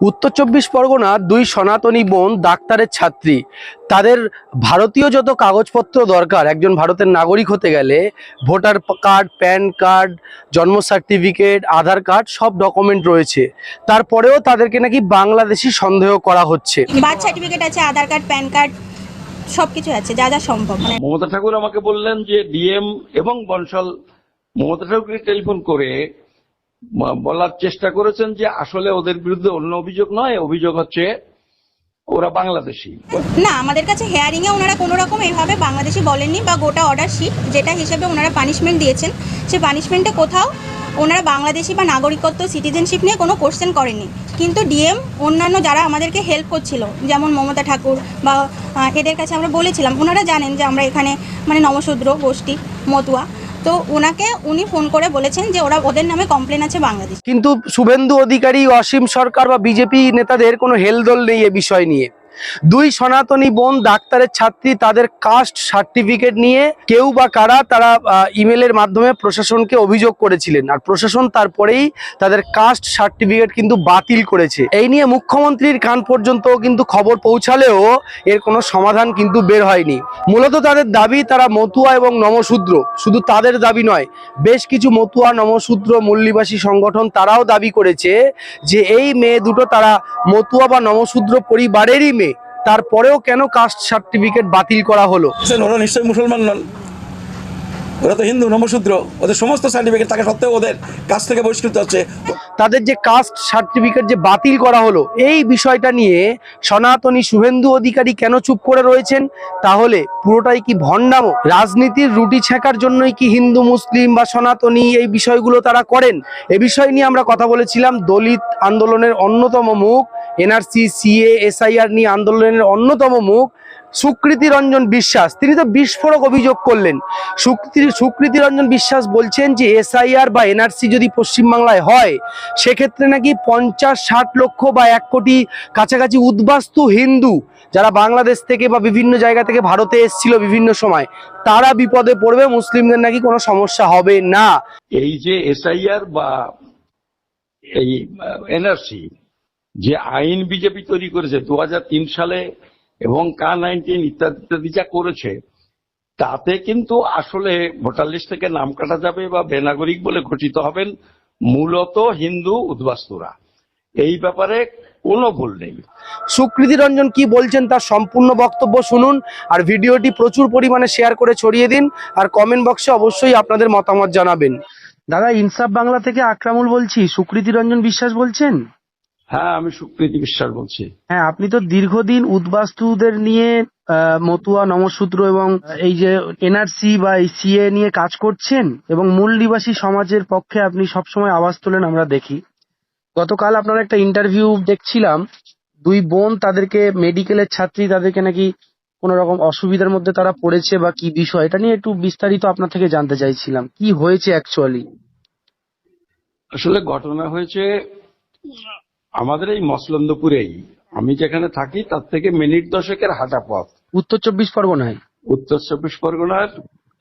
উত্তর চব্বিশ পরগনা দুই সনাতনী বোন ডাক্তারের ছাত্রী। তাদের ভারতীয় যত কাগজপত্র দরকার একজন ভারতের নাগরিক হতে গেলে ভোটার কার্ড প্যান কার্ড জন্ম সার্টিফিকেট আধার কার্ড সব ডকুমেন্ট রয়েছে। তারপরেও তাদেরকে নাকি বাংলাদেশি সন্দেহ করা হচ্ছে। বার্থ সার্টিফিকেট আছে আধার কার্ড প্যান কার্ড সব কিছু আছে যা যা সম্ভব। মানে মমতা ঠাকুর আমাকে বললেন যে ডিএম এবং বনশাল মমতা ঠাকুরকে টেলিফোন করে বলার চেষ্টা করেছেন যে আসলে ওদের বিরুদ্ধে অন্য অভিযোগ নয়, অভিযোগ হচ্ছে ওরা বাংলাদেশি। না, আমাদের কাছে হেয়ারিং এ ওনারা কোনো রকম এভাবে বাংলাদেশি বলেননি বা গোটা অর্ডার শিট যেটা হিসেবে ওনারা পানিশমেন্ট দিয়েছেন সেই পানিশমেন্টে কোথাও ওনারা বাংলাদেশি বা নাগরিকত্ব সিটিজেনশিপ নিয়ে কোনো কোশ্চেন করেননি। কিন্তু ডিএম অন্যান্য যারা আমাদেরকে হেল্প করছিল, যেমন মমতা ঠাকুর বা এদের কাছে আমরা বলেছিলাম, ওনারা জানেন যে আমরা এখানে মানে নমশূদ্র গোষ্ঠী, মতুয়া। তো ওনাকে উনি ফোন করে বলেছেন যে ওরা, ওদের নামে কমপ্লেন আছে বাংলাদেশ। কিন্তু শুভেন্দু অধিকারী, অসীম সরকার বা বিজেপি নেতাদের কোনো হেলদোল নেই এ বিষয় নিয়ে। দুই সনাতনী বোন ডাক্তারের ছাত্রী তাদের কাস্ট সার্টিফিকেট নিয়ে কেউ বা কারা তারা ইমেলের মাধ্যমে প্রশাসনকে অভিযোগ করেছিলেন। আর প্রশাসন তারপরেই তাদের কাস্ট সার্টিফিকেট কিন্তু বাতিল করেছে। এই নিয়ে মুখ্যমন্ত্রীর কান পর্যন্ত কিন্তু খবর পৌঁছালেও এর কোনো সমাধান কিন্তু বের হয়নি। মূলত তাদের দাবি তারা মতুয়া এবং নমশূদ্র। শুধু তাদের দাবি নয়, বেশ কিছু মতুয়া, নমশূদ্র, মূল্যবাসী সংগঠন তারাও দাবি করেছে যে, এই মেয়ে দুটো তারা মতুয়া বা নমশূদ্র পরিবারেরই মেয়ে। তারপরেও কেন কাস্ট সার্টিফিকেট বাতিল করা হলো? নিশ্চয়ই মুসলমান নন। ওরা তো হিন্দু নমশূদ্র ওদের সমস্ত সার্টিফিকেট থাকা সত্ত্বেও ওদের কাছ থেকে বহিষ্কৃত হচ্ছে। তাদের যে কাস্ট সার্টিফিকেট যে বাতিল করা হলো, এই বিষয়টা নিয়ে সনাতনী শুভেন্দু অধিকারী কেন চুপ করে রয়েছেন? তাহলে পুরোটাই কি ভণ্ডাম? রাজনীতির রুটি ছেঁকার জন্যই কি হিন্দু, মুসলিম বা সনাতনী এই বিষয়গুলো তারা করেন? এ বিষয় নিয়ে আমরা কথা বলেছিলাম দলিত আন্দোলনের অন্যতম মুখ, এনআরসি, সিএ, এসআইআর নিয়ে আন্দোলনের অন্যতম মুখ। সুকৃতি রঞ্জন বিশ্বাস। তিনি তো বিস্ফোরক অভিযোগ করলেন। সুকৃতি রঞ্জন বিশ্বাস বলছেন যে, এসআইআর বা এনআরসি যদি পশ্চিমবাংলায় হয়, সেক্ষেত্রে নাকি পঞ্চাশ, ষাট লক্ষ বা এক কোটি কাছাকাছি উদ্বাস্তু হিন্দু, যারা বাংলাদেশ থেকে বা বিভিন্ন জায়গা থেকে ভারতে এসেছিল বিভিন্ন সময়, তারা বিপদে পড়বে, মুসলিমদের নাকি কোনো সমস্যা হবে না। এই যে এসআইআর বা এই এনআরসি, যে আইন বিজেপি তৈরি করেছে, দু হাজার তিন সালে এবং কা নাইনটিন ইত্যাদি ইত্যাদি যা করেছে তাতে কিন্তু আসলে ভোটার লিস্ট থেকে নাম কাটা যাবে বা বেনাগরিক বলে ঘোষিত হবেন মূলত হিন্দু উদ্বাস্তুরা। এই ব্যাপারে কোনো ভুল নেই। সুকৃতি রঞ্জন কি বলছেন তার সম্পূর্ণ বক্তব্য শুনুন আর ভিডিওটি প্রচুর পরিমাণে শেয়ার করে ছড়িয়ে দিন আর কমেন্ট বক্সে অবশ্যই আপনাদের মতামত জানাবেন। দাদা ইনসাফ বাংলা থেকে আক্রামুল বলছি সুকৃতি রঞ্জন বিশ্বাস বলছেন? হ্যাঁ আমি সুপ্রীতি বিশ্বাস বলছি। হ্যাঁ আপনি তো দীর্ঘদিন উদ্বাস্তুদের নিয়ে মতুয়া নমসূত্র এবং এই যে এনআরসি বা এই সিএ নিয়ে কাজ করছেন এবং মূল নিবাসী সমাজের পক্ষে আপনি সবসময় আওয়াজ তোলেন আমরা দেখি। গতকাল আপনার একটা ইন্টারভিউ দেখছিলাম দুই বোন তাদেরকে মেডিকেলের ছাত্রী তাদেরকে নাকি কোন রকম অসুবিধার মধ্যে তারা পড়েছে বা কি বিষয় এটা নিয়ে একটু বিস্তারিত আপনার থেকে জানতে চাইছিলাম। কি হয়েছে অ্যাকচুয়ালি আসলে ঘটনা হয়েছে আমাদের এই মসলন্দপুরেই আমি যেখানে থাকি তার থেকে মিনিট দশকের হাঁটা পথ। উত্তর চব্বিশ পরগনায়? উত্তর চব্বিশ পরগনার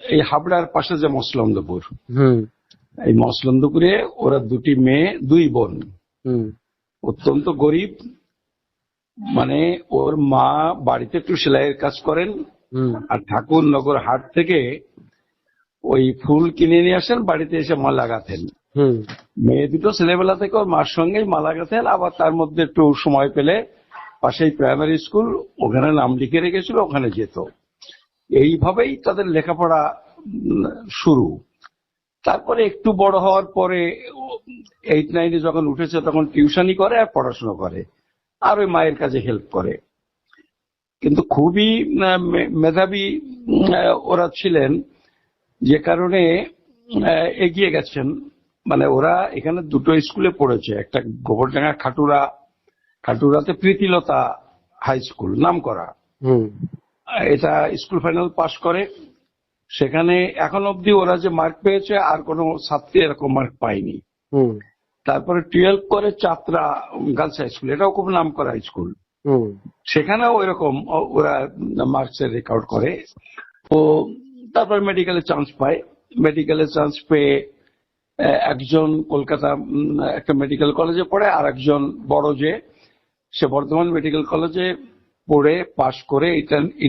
এই হাবড়ার পাশে যে মসলন্দপুর। এই মসলন্দপুরে ওরা দুটি মেয়ে দুই বোন। হুম। অত্যন্ত গরিব। মানে ওর মা বাড়িতে একটু সেলাইয়ের কাজ করেন। আর ঠাকুরনগর হাট থেকে ওই ফুল কিনে নিয়ে আসেন বাড়িতে এসে মা লাগাতেন মেয়ে দুটো ছেলেবেলা থেকে ওর মার সঙ্গেই মালা গেছেন, আবার তার মধ্যে একটু সময় পেলে পাশেই প্রাইমারি স্কুল ওখানে নাম লিখে রেখেছিল, ওখানে যেত। এইভাবেই তাদের লেখাপড়া শুরু। তারপরে একটু বড় হওয়ার পরে এইট নাইনে যখন উঠেছে, তখন টিউশনই করে আর পড়াশোনা করে। আর ওই মায়ের কাছে হেল্প করে। কিন্তু খুবই মেধাবী ওরা ছিলেন, যে কারণে এগিয়ে গেছেন। মানে ওরা এখানে দুটো স্কুলে পড়েছে। একটা গোবরডাঙ্গা খাটুরা খাটুরাতে প্রীতিলতা হাই স্কুল নাম করা। হুম। এটা স্কুল ফাইনাল পাস করে। সেখানে এখন অবধি ওরা যে মার্ক পেয়েছে আর কোনো ছাত্রী এরকম মার্ক পায়নি। হুম। তারপরে টুয়েলভ করে চাত্রা গার্লস হাই স্কুল এটাও খুব নাম করা স্কুল হুম। সেখানেও ওইরকম ও- ওরা মার্কসের রেকর্ড করে। তো তারপর মেডিকেলে চান্স পায়। মেডিকেলে চান্স পেয়ে একজন কলকাতা একটা মেডিকেল কলেজে পড়ে, আর একজন বড় যে, সে বর্ধমান মেডিকেল কলেজে পড়ে পাশ করে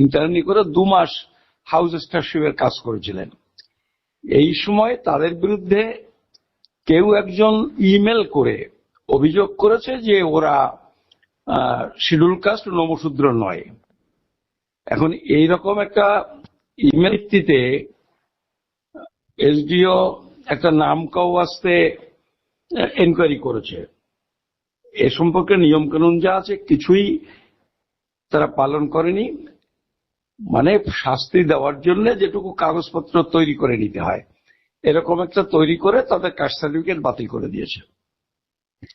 ইন্টার্নি করে দু মাস হাউস স্টাফশিপের কাজ করেছিলেন। এই সময় তাদের বিরুদ্ধে কেউ একজন ইমেল করে অভিযোগ করেছে যে ওরা শিডিউল কাস্ট নমশূদ্র নয়। এখন এই রকম একটা ইমেল ভিত্তিতে এসডিও একটা নাম কাউ আসতে এনকোয়ারি করেছে। এ সম্পর্কে নিয়ম কানুন যা আছে কিছুই তারা পালন করেনি। মানে শাস্তি দেওয়ার জন্য যেটুকু কাগজপত্র তৈরি করে নিতে হয়। এরকম একটা তৈরি করে তাদের কাস্ট সার্টিফিকেট বাতিল করে দিয়েছে।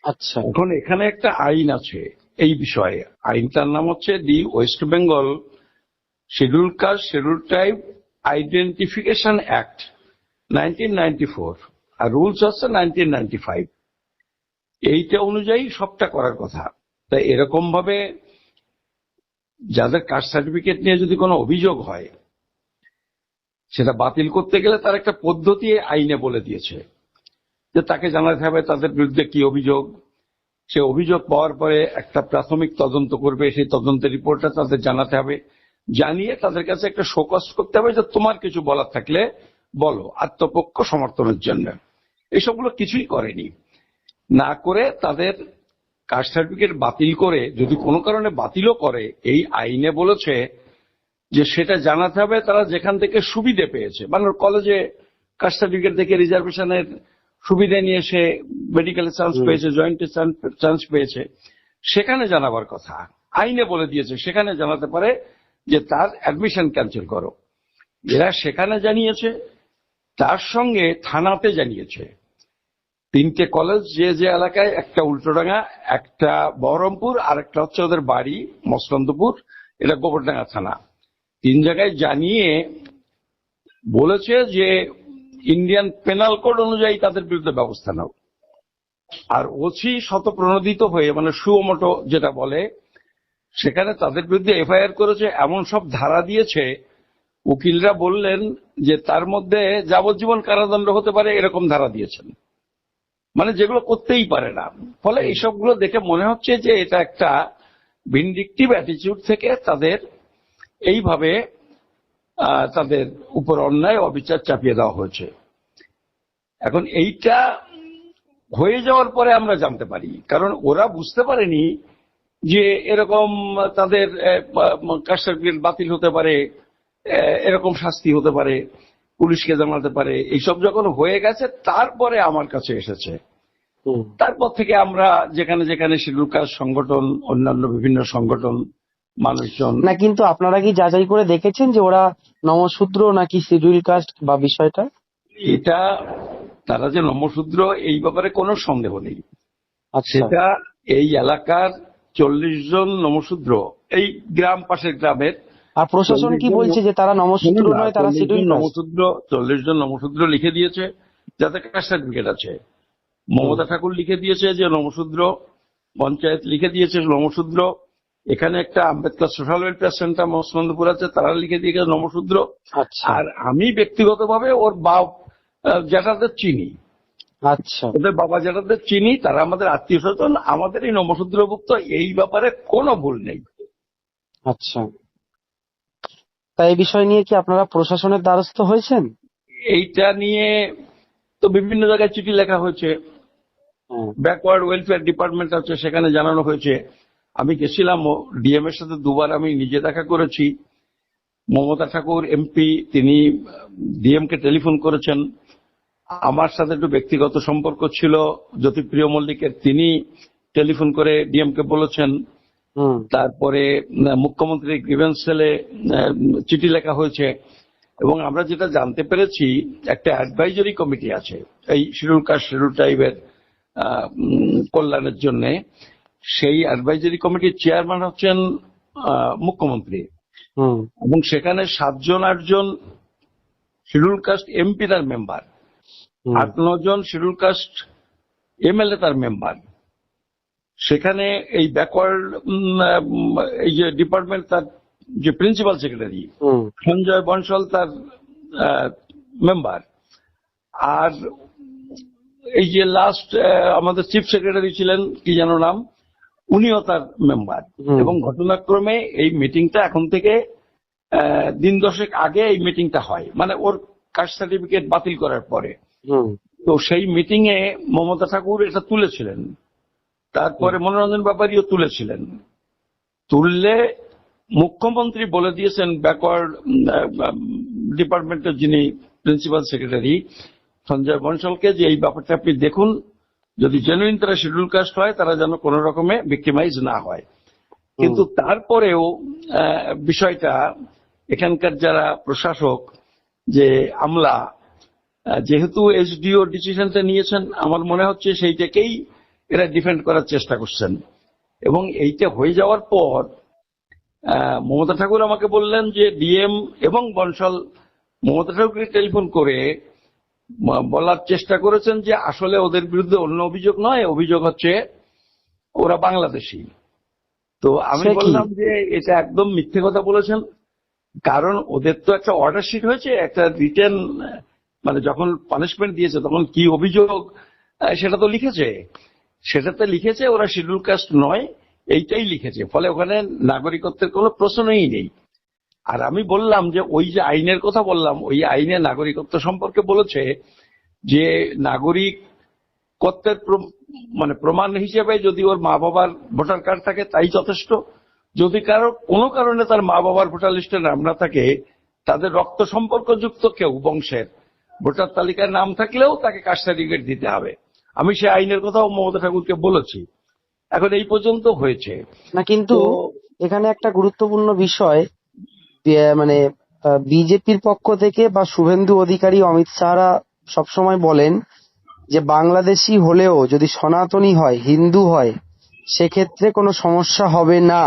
আচ্ছা। এখন এখানে একটা আইন আছে এই বিষয়ে। আইনটার নাম হচ্ছে the West Bengal schedule caste schedule tribe identification act. Nineteen R rules হচ্ছে নাইনটিন এইটা অনুযায়ী সবটা করার কথা। তাই এরকম ভাবে যাদের কাস্ট সার্টিফিকেট নিয়ে যদি কোনো অভিযোগ হয়, সেটা বাতিল করতে গেলে তার একটা পদ্ধতি আইনে বলে দিয়েছে। যে তাকে জানাতে হবে তাদের বিরুদ্ধে কি অভিযোগ। সে অভিযোগ পাওয়ার পরে একটা প্রাথমিক তদন্ত করবে, সেই তদন্তের রিপোর্টটা তাদের জানাতে হবে। জানিয়ে তাদের কাছে একটা শোকস করতে হবে যে তোমার কিছু বলার থাকলে বলো আত্মপক্ষ সমর্থনের জন্য। এসবগুলো কিছুই করেনি। না করে তাদের কাস্ট সার্টিফিকেট বাতিল করে যদি কোনো কারণে বাতিলও করে এই আইনে বলেছে যে সেটা জানাতে হবে তারা যেখান থেকে সুবিধে পেয়েছে। মানে কলেজে কাস্ট সার্টিফিকেট থেকে রিজার্ভেশনের সুবিধা নিয়ে সে মেডিকেলে চান্স পেয়েছে জয়েন্টে চান্স পেয়েছে সেখানে জানাবার কথা। আইনে বলে দিয়েছে সেখানে জানাতে পারে যে তার অ্যাডমিশন ক্যান্সেল করো। এরা সেখানে জানিয়েছে তার সঙ্গে থানাতে জানিয়েছে। তিনটে কলেজ যে যে এলাকায়, একটা উল্টোডাঙ্গা, একটা বহরমপুর, আর একটা হচ্ছে ওদের বাড়ি মসলন্দপুর এটা গোবরডাঙ্গা থানা। তিন জায়গায় জানিয়ে বলেছে যে ইন্ডিয়ান পেনাল কোড অনুযায়ী তাদের বিরুদ্ধে ব্যবস্থা নাও। আর ওসি শতপ্রণোদিত হয়ে মানে সুমোটো যেটা বলে, সেখানে তাদের বিরুদ্ধে এফআইআর করেছে, এমন সব ধারা দিয়েছে উকিলরা বললেন যে তার মধ্যে যাবজ্জীবন কারাদণ্ড হতে পারে, এরকম ধারা দিয়েছেন। মানে যেগুলো করতেই পারে না। ফলে এইসবগুলো দেখে মনে হচ্ছে যে এটা একটা ভিন্ডিকটিভ অ্যাটিটিউড থেকে তাদের এইভাবে তাদের উপর অন্যায় অবিচার চাপিয়ে দেওয়া হয়েছে। এখন এইটা হয়ে যাওয়ার পরে আমরা জানতে পারি। কারণ ওরা বুঝতে পারেনি যে এরকম তাদের সার্টিফিকেট বাতিল হতে পারে এরকম শাস্তি হতে পারে পুলিশকে জানাতে পারে এইসব যখন হয়ে গেছে তারপরে আমার কাছে এসেছে। তারপর থেকে আমরা যেখানে যেখানে শিডিউল কাস্ট সংগঠন অন্যান্য বিভিন্ন সংগঠন মানুষজন না কিন্তু আপনারা কি যাচাই করে দেখেছেন যে ওরা নমশূদ্র নাকি শিডিউল কাস্ট বা বিষয়টা? এটা তারা যে নমশূদ্র এই ব্যাপারে কোনো সন্দেহ নেই। আচ্ছা। সেটা এই এলাকার চল্লিশ জন নমশূদ্র এই গ্রাম পাশের গ্রামের আর প্রশাসন কি বলছে যে তারা নমশূদ্র নয় তারা 40 জন শিডিউল কাস্ট চল্লিশ জন নমসূত্র লিখে দিয়েছে যাতে কাস্ট সার্টিফিকেট আছে। মমতা ঠাকুর লিখে দিয়েছে যে নমসূত্র পঞ্চায়েত লিখে দিয়েছে নমসূত্র এখানে একটা Ambedkar social welfare centre Masalandapur আছে তারা লিখে দিয়েছে নমশূদ্র আচ্ছা। আর আমি ব্যক্তিগতভাবে ওর বাপ আহ, জ্যাঠাদের চিনি। আচ্ছা। ওদের বাবা জ্যাঠাদের চিনি তারা আমাদের আত্মীয় স্বজন আমাদের এই নমশূদ্রভুক্ত এই ব্যাপারে কোনো ভুল নেই। আচ্ছা। তাই এই বিষয় নিয়ে কি আপনারা প্রশাসনের দ্বারস্থ হয়েছেন? এইটা নিয়ে তো বিভিন্ন জায়গায় চিঠি লেখা হয়েছে। হ্যাঁ। ব্যাকওয়ার্ড ওয়েলফেয়ার ডিপার্টমেন্ট আছে সেখানে জানানো হয়েছে। আমি গেছিলাম ডিএম এর সাথে দুবার আমি নিজে দেখা করেছি। মমতা ঠাকুর এমপি তিনি ডিএম কে টেলিফোন করেছেন। আমার সাথে একটু ব্যক্তিগত সম্পর্ক ছিল। জ্যোতিপ্রিয় মল্লিকের তিনি টেলিফোন করে ডিএম কে বলেছেন। তারপরে মুখ্যমন্ত্রী গ্রিভেন্স সেলে চিঠি লেখা হয়েছে। এবং আমরা যেটা জানতে পেরেছি একটা অ্যাডভাইজরি কমিটি আছে এই শিডিউল কাস্ট শিডিউল ট্রাইবের কল্যাণের জন্য। সেই অ্যাডভাইজরি কমিটির চেয়ারম্যান হচ্ছেন মুখ্যমন্ত্রী। এবং সেখানে সাতজন আটজন শিডিউল কাস্ট এমপি তার মেম্বার। আট জন শিডিউল কাস্ট এমএলএ তার মেম্বার সেখানে এই ব্যাকওয়ার্ড এই যে ডিপার্টমেন্ট তার যে প্রিন্সিপাল সেক্রেটারি সঞ্জয় বনশল তার মেম্বার আর এই যে লাস্ট আমাদের চিফ সেক্রেটারি ছিলেন কি যেন নাম উনিও তার মেম্বার এবং ঘটনাক্রমে এই মিটিংটা এখন থেকে দিন দশেক আগে এই মিটিংটা হয়। মানে ওর কাস্ট সার্টিফিকেট বাতিল করার পরে। তো সেই মিটিং এ মমতা ঠাকুর এটা তুলেছিলেন। তারপরে মনোরঞ্জন ব্যাপারীও তুলেছিলেন। তুললে মুখ্যমন্ত্রী বলে দিয়েছেন ব্যাকওয়ার্ড ডিপার্টমেন্টের যিনি প্রিন্সিপাল সেক্রেটারি সঞ্জয় বনশালকে যে এই ব্যাপারটা আপনি দেখুন যদি জেনুইন তারা শিডিউল কাস্ট হয় তারা যেন কোনো রকমে ভিক্টিমাইজ না হয়। কিন্তু তারপরেও বিষয়টা এখানকার যারা প্রশাসক যে আমলা যেহেতু এসডিও ডিসিশনটা নিয়েছেন আমার মনে হচ্ছে সেইটাকেই এরা ডিফেন্ড করার চেষ্টা করছেন। এবং এইটা হয়ে যাওয়ার পর মমতা ঠাকুর আমাকে বললেন যে ডিএম এবং বনশাল মমতা ঠাকুরকে টেলিফোন করে বলার চেষ্টা করেছেন যে আসলে ওদের বিরুদ্ধে অন্য অভিযোগ নয় অভিযোগ হচ্ছে ওরা বাংলাদেশি। তো আমি বললাম যে এটা একদম মিথ্যে কথা বলেছেন কারণ ওদের তো একটা অর্ডার শিট হয়েছে একটা রিটেন মানে যখন পানিশমেন্ট দিয়েছে তখন কি অভিযোগ সেটা তো লিখেছে। সেটাতে লিখেছে, ওরা শিডিউল কাস্ট নয়, এইটাই লিখেছে। ফলে ওখানে নাগরিকত্বের কোনো প্রশ্নই নেই। আর আমি বললাম যে ওই যে আইনের কথা বললাম, ওই আইনে নাগরিকত্ব সম্পর্কে বলেছে যে নাগরিক কর্তের প্র- মানে প্রমাণ হিসেবে যদি ওর মা বাবার ভোটার কার্ড থাকে, তাই যথেষ্ট। যদি কারও, কোনো কারণে তার মা বাবার ভোটার লিস্টে নাম না থাকে, তাদের রক্ত সম্পর্কযুক্ত কেউ, বংশের, ভোটার তালিকায় নাম থাকলেও তাকে কাস্ট সার্টিফিকেট দিতে হবে। আমি সে আইনের কথাও মমতা ঠাকুরকে বলেছি। এখন এই পর্যন্ত হয়েছে। না কিন্তু এখানে একটা গুরুত্বপূর্ণ বিষয় মানে বিজেপির পক্ষ থেকে বা শুভেন্দু অধিকারী অমিত শাহরা সবসময় বলেন যে বাংলাদেশি হলেও যদি সনাতনী হয় হিন্দু হয় সেক্ষেত্রে কোনো সমস্যা হবে না।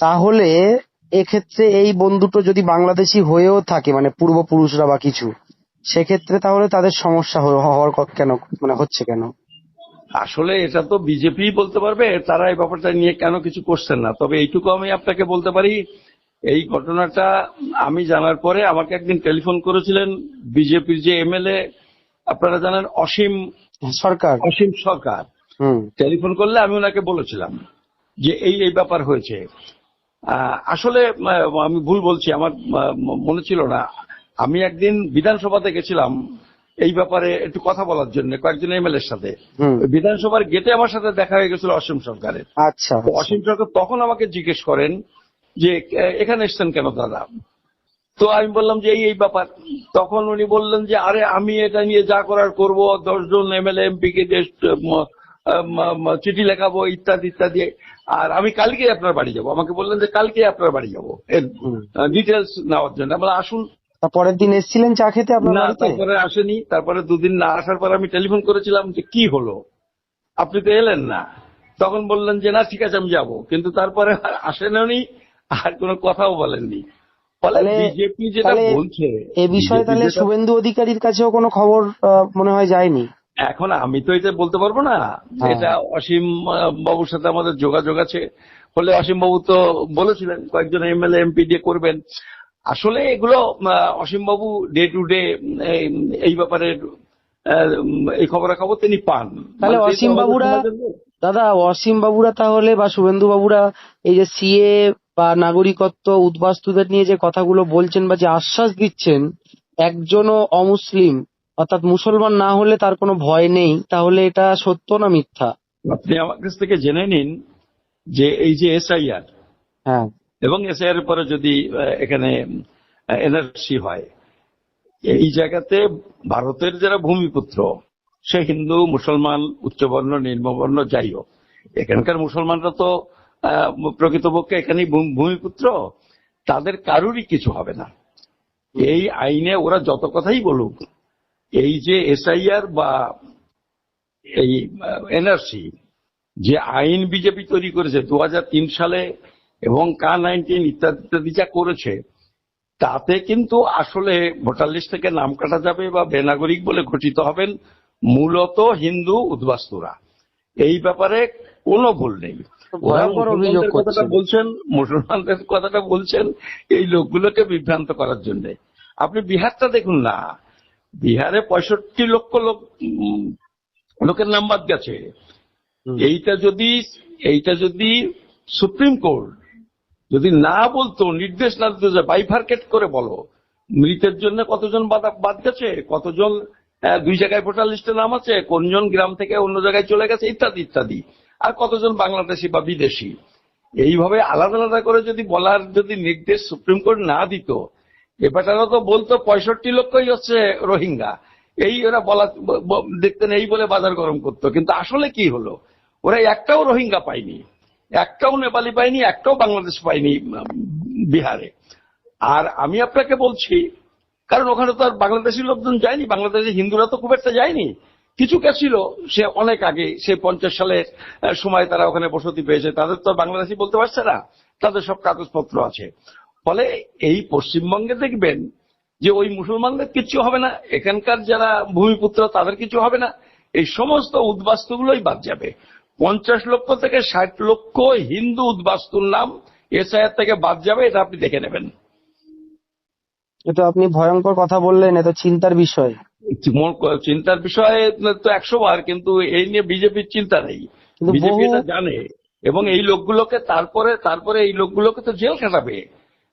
তাহলে এক্ষেত্রে এই বন্ধুটো যদি বাংলাদেশি হয়েও থাকে মানে পূর্বপুরুষরা বা কিছু সেক্ষেত্রে তাহলে তাদের সমস্যা হওয়ার কেন মানে হচ্ছে কেন? আসলে এটা তো বিজেপি বলতে পারবে তারা এই ব্যাপারটা নিয়ে কেন কিছু করছেন না। তবে এইটুকু আমি আপনাকে বলতে পারি এই ঘটনাটা আমি জানার পরে আমাকে একদিন টেলিফোন করেছিলেন বিজেপির যে এমএলএ আপনারা জানেন অসীম সরকার। অসীম সরকার। হুম। টেলিফোন করলে আমি ওনাকে বলেছিলাম যে এই এই ব্যাপার হয়েছে। আসলে আমি ভুল বলছি আমার মনে ছিল না। আমি একদিন বিধানসভাতে গেছিলাম এই ব্যাপারে একটু কথা বলার জন্য কয়েকজন এমএলএ এর সাথে বিধানসভার গেটে আমার সাথে দেখা হয়ে গেছিল অসীম সরকারের। আচ্ছা অসীম সরকার তখন আমাকে জিজ্ঞেস করেন যে এখানে এসছেন কেন দাদা? তো আমি বললাম যে এই এই ব্যাপার। তখন উনি বললেন যে আরে আমি এটা নিয়ে যা করার করব দশজন এমএলএ এমপি কে চিঠি লেখাবো ইত্যাদি ইত্যাদি। আর আমি কালকে আপনার বাড়ি যাব। আমাকে বললেন যে কালকে আপনার বাড়ি যাব। এর ডিটেলস নেওয়ার জন্য। আমরা আসুন। পরের দিন এসেছিলেন চা খেতে আপনার না তারপরে আসেনি তারপরে দুদিন না আসার পর আমি টেলিফোন করেছিলাম যে কি হলো? আপনি তো এলেন না। তখন বললেন যে না ঠিক আছে আমি যাব। কিন্তু তারপরে আর আসেননি আর কোনো কথাও বলেননি। বিজেপি যেটা বলছে এ বিষয়ে তাহলে শুভেন্দু অধিকারীর কাছেও কোনো খবর মনে হয় যায়নি? এখন আমি তো এটা বলতে পারব না। হ্যাঁ। এটা অসীম বাবুর সাথে আমাদের যোগাযোগ আছে। ফলে অসীম বাবু তো বলেছিলেন কয়েকজন এমএলএ এমপি দিয়ে করবেন। আসলে এগুলো আহ, অসীম বাবু ডে টু ডে এই ব্যাপারে এই খবরাখবর তিনি পান। তাহলে মানে অসীম বাবুরা দাদা অসীম বাবুরা তাহলে বা শুভেন্দু বাবুরা এই যে সিএ বা নাগরিকত্ব উদ্বাস্তুদের নিয়ে যে কথাগুলো বলছেন বা যে আশ্বাস দিচ্ছেন একজনও অমুসলিম অর্থাৎ মুসলমান না হলে তার কোনো ভয় নেই তাহলে এটা সত্য না মিথ্যা? আপনি আমার কাছ থেকে জেনে নিন যে এই যে এসআইআর হ্যাঁ। এবং এসআইআর পরে যদি এখানে এনআরসি হয়, এই জায়গাতে ভারতের যারা ভূমিপুত্র, সে হিন্দু, মুসলমান, উচ্চবর্ণ, নিম্নবর্ণ, যাই হোক, এখানকার মুসলমানরা তো প্রকৃতপক্ষে এখানেই ভূ- ভূমিপুত্র, তাদের কারুরই কিছু হবে না। এই আইনে ওরা যত কথাই বলুক, এই যে এসআইআর বা এই এনআরসি, যে আইন বিজেপি তৈরি করেছে দু হাজার তিন সালে এবং কা নাইনটিন ইত্যাদি ইত্যাদি যা করেছে তাতে কিন্তু আসলে ভোটার লিস্ট থেকে নাম কাটা যাবে বা বেনাগরিক বলে ঘোষিত হবেন মূলত হিন্দু উদ্বাস্তুরা। এই ব্যাপারে কোনো ভুল নেই। কথাটা বলছেন মুসলমানদের কথাটা বলছেন এই লোকগুলোকে বিভ্রান্ত করার জন্য। আপনি বিহারটা দেখুন না। বিহারে পঁয়ষট্টি লক্ষ লোক লোকের নাম বাদ গেছে। এইটা যদি এইটা যদি সুপ্রিম কোর্ট যদি না বলতো, নির্দেশ না দিত যে বাইফার্কেট করে বলো, মৃতের জন্য কতজন বাদ- গেছে, কতজন দুই জায়গায় ভোটার লিস্টে নাম আছে, কোনজন গ্রাম থেকে অন্য জায়গায় চলে গেছে, ইত্যাদি ইত্যাদি। আর কতজন বাংলাদেশি বা বিদেশি? এইভাবে আলাদা আলাদা করে যদি বলার যদি নির্দেশ সুপ্রিম কোর্ট না দিত এবারটা তো বলতো পঁয়ষট্টি লক্ষই হচ্ছে রোহিঙ্গা। এই ওরা বলা দেখতেন এই বলে বাজার গরম করতো। কিন্তু আসলে কি হলো? ওরা একটাও রোহিঙ্গা পায়নি। একটাও নেপালি পাইনি, একটাও বাংলাদেশ পাইনি বিহারে। আর আমি আপনাকে বলছি, কারণ ওখানে তো আর বাংলাদেশি লোকজন যায়নি বাংলাদেশের হিন্দুরা তো খুব একটা যায়নি। কিছু ছিল, সে অনেক আগে, সে পঞ্চাশ সালের সময় তারা ওখানে বসতি পেয়েছে, তাদের তো বাংলাদেশি বলতে পারছে না, তাদের সব কাগজপত্র আছে। ফলে এই পশ্চিমবঙ্গে দেখবেন যে ওই মুসলমানদের কিছু হবে না, এখানকার যারা ভূমিপুত্র তাদের কিছু হবে না, এই সমস্ত উদ্বাস্তুগুলোই বাদ যাবে। পঞ্চাশ লক্ষ থেকে ষাট লক্ষ হিন্দু উদ্বাস্তুর নাম এসআইআর থেকে বাদ যাবে এটা আপনি দেখে নেবেন। এটা আপনি ভয়ঙ্কর কথা বললেন এটা চিন্তার বিষয়। চিন্তার বিষয়ে তো একশো বার কিন্তু এই নিয়ে বিজেপির চিন্তা নেই। বিজেপি এটা জানে এবং এই লোকগুলোকে তারপরে তারপরে এই লোকগুলোকে তো জেল খাটাবে।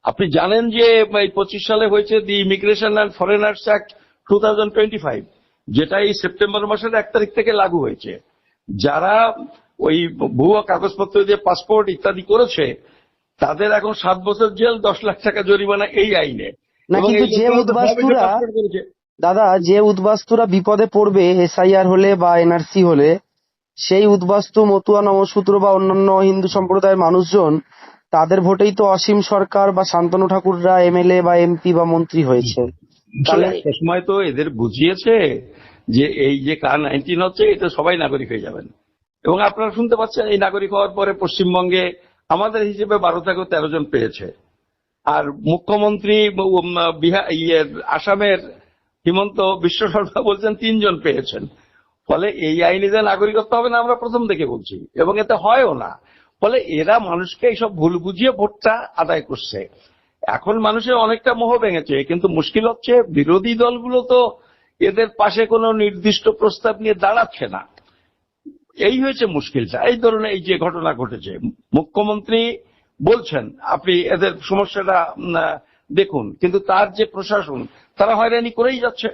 আপনি জানেন যে এই পঁচিশ সালে হয়েছে the immigration and foreigners act two thousand twenty five যেটা এই সেপ্টেম্বর মাসের এক তারিখ থেকে লাগু হয়েছে। যারা ওই ভুয়া কাগজপত্র দিয়ে পাসপোর্ট ইত্যাদি করেছে তাদের এখন সাত বছর জেল দশ লাখ টাকা জরিমানা এই আইনে না, কিন্তু যে উদ্বাস্তুরা-। দাদা যে উদ্বাস্তুরা বিপদে পড়বে এসআইআর হলে বা এনআরসি হলে সেই উদ্বাস্তু মতুয়া নমসূত্র বা অন্যান্য হিন্দু সম্প্রদায়ের মানুষজন তাদের ভোটেই তো অসীম সরকার বা শান্তনু ঠাকুররা এমএলএ বা এমপি বা মন্ত্রী হয়েছে তাহলে- সময় তো এদের বুঝিয়েছে যে এই যে কার নাইনটিন হচ্ছে, এটা সবাই নাগরিক হয়ে যাবেন। এবং আপনারা শুনতে পাচ্ছেন, এই নাগরিক হওয়ার পরে পশ্চিমবঙ্গে আমাদের হিসেবে বারো থেকে তেরো জন পেয়েছে। আর মুখ্যমন্ত্রী বিহার ইয়ের আসামের হিমন্ত বিশ্ব শর্মা বলছেন, তিনজন পেয়েছেন। ফলে এই আইনে যে নাগরিকত্ব হবে না, আমরা প্রথম থেকে বলছি। এবং এতে হয়ও না। ফলে এরা মানুষকে এইসব ভুল বুঝিয়ে ভোটটা আদায় করছে। এখন মানুষের অনেকটা মোহ ভেঙেছে, কিন্তু মুশকিল হচ্ছে বিরোধী দলগুলো তো এদের পাশে কোনো নির্দিষ্ট প্রস্তাব নিয়ে দাঁড়াচ্ছে না। এই হয়েছে মুশকিলটা এই ধরনের এই যে ঘটনা ঘটেছে, মুখ্যমন্ত্রী বলছেন, আপনি এদের সমস্যাটা দেখুন, কিন্তু তার যে প্রশাসন, তারা হয়রানি করেই যাচ্ছে।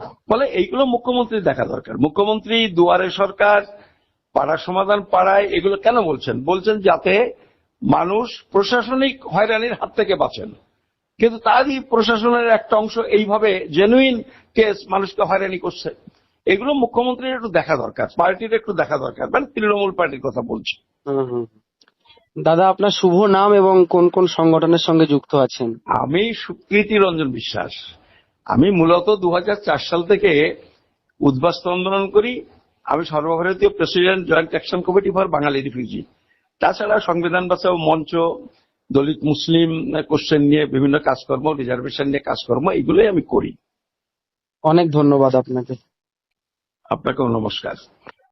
ফলে এইগুলো মুখ্যমন্ত্রী দেখা দরকার। মুখ্যমন্ত্রী, দুয়ারে সরকার, পাড়ার সমাধান, পাড়ায় এগুলো কেন বলছেন? বলছেন যাতে মানুষ প্রশাসনিক হয়রানির হাত থেকে বাঁচেন। কিন্তু তারই প্রশাসনের একটা অংশ এইভাবে জেনুইন কেস মানুষকে হয়রানি করছে। এগুলো মুখ্যমন্ত্রীর একটু দেখা দরকার পার্টির একটু দেখা দরকার। মানে তৃণমূল পার্টির কথা বলছি। দাদা আপনার শুভ নাম এবং কোন কোন সংগঠনের সঙ্গে যুক্ত আছেন? আমি সুকৃতি রঞ্জন বিশ্বাস। আমি মূলত দুহাজার চার সাল থেকে উদ্বাস্তু আন্দোলন করি। আমি সর্বভারতীয় president joint action committee for Bangali refugee. তাছাড়া সংবিধান বাঁচাও মঞ্চ দলিত মুসলিম কোশ্চেন নিয়ে বিভিন্ন কাজকর্ম রিজার্ভেশন নিয়ে কাজকর্ম এগুলোই আমি করি। অনেক ধন্যবাদ আপনাকে। আপনাকেও নমস্কার।